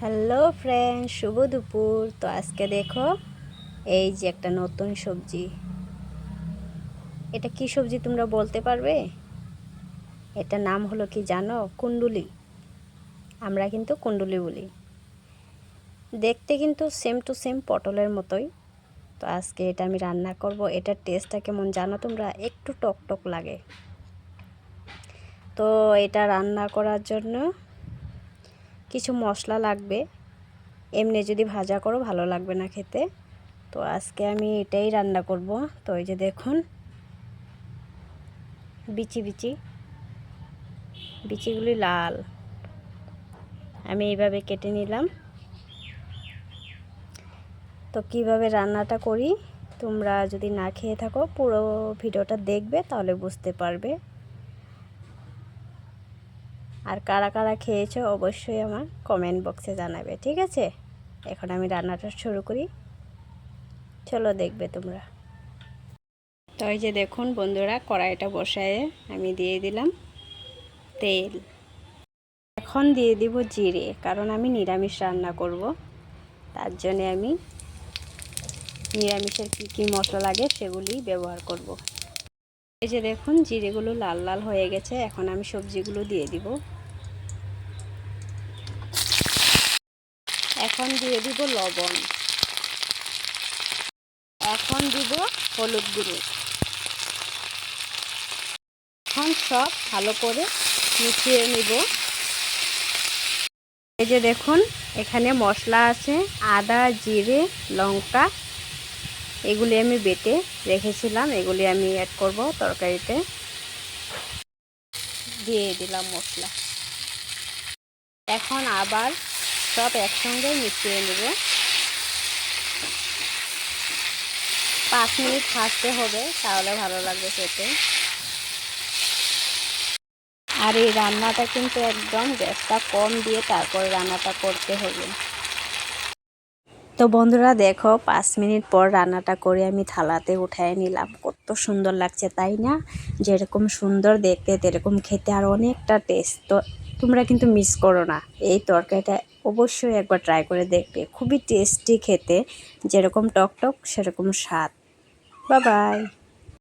Hello friend, শুভ দুপুর। তো আজকে দেখো, এই যে একটা নতুন সবজি। এটা কি সবজি তোমরা বলতে পারবে? এটা নাম হলো কি জানো? কুণ্ডুলি। আমরা কিন্তু কুণ্ডুলি বলি। দেখতে কিন্তু সেম টু সেম পটলের মতোই। তো আজকে এটা আমি রান্না করব। এটার টেস্টটা কেমন জানো তোমরা? একটু টক টক লাগে। তো এটা রান্না করার জন্য কিছু মশলা লাগবে। এমনি যদি ভাজা করো, ভালো লাগবে না খেতে। তো আজকে আমি এটাই রান্না করব। তো এই যে দেখুন, বিচি বিচি, বিচিগুলি লাল। আমি এইভাবে কেটে নিলাম। তো কীভাবে রান্নাটা করি, তোমরা যদি না খেয়ে থাকো, পুরো ভিডিওটা দেখবে, তাহলে বুঝতে পারবে। আর কারা কারা খেয়েছো অবশ্যই আমার কমেন্ট বক্সে জানাবে, ঠিক আছে? এখন আমি রান্নাটা শুরু করি। চলো দেখবে তোমরা। তো এই যে দেখুন বন্ধুরা, কড়াইটা বসায়ে আমি দিয়ে দিলাম তেল। এখন দিয়ে দিব জিরে, কারণ আমি নিরামিষ রান্না করব। তার জন্যে আমি নিরামিষের কী কী মশলা লাগে সেগুলি ব্যবহার করব। এই যে দেখুন, জিরেগুলো লাল লাল হয়ে গেছে, এখন আমি সবজিগুলো দিয়ে দিব। এখন দিয়ে দিব লবণ। এখন দিব হলুদ গুঁড়ো। এখন সব ভালো করে মিশিয়ে নিব। এই যে দেখুন, এখানে মশলা আছে, আদা, জিরে, লঙ্কা, এগুলি আমি বেটে রেখেছিলাম, এগুলি আমি অ্যাড করব তরকারিতে। দিয়ে দিলাম মশলা। এখন আবার সব একসঙ্গে মিশিয়ে নেব। পাঁচ মিনিট ভাজতে হবে, তাহলে ভালো লাগবে খেতে। আর এই রান্নাটা কিন্তু একদম গ্যাসটা কম দিয়ে তারপরে রান্নাটা করতে হবে। তো বন্ধুরা দেখো, পাঁচ মিনিট পর রান্নাটা করে আমি থালাতে উঠায় নিলাম। কত সুন্দর লাগছে, তাই না? যেরকম সুন্দর দেখতে, তেরকম খেতে, আর অনেকটা টেস্ট তো তোমরা কিন্তু মিস করো না। এই তরকারিটা অবশ্যই একবার ট্রাই করে দেখবে। খুবই টেস্টি খেতে। যেরকম টক টক, সেরকম স্বাদ। বা বাই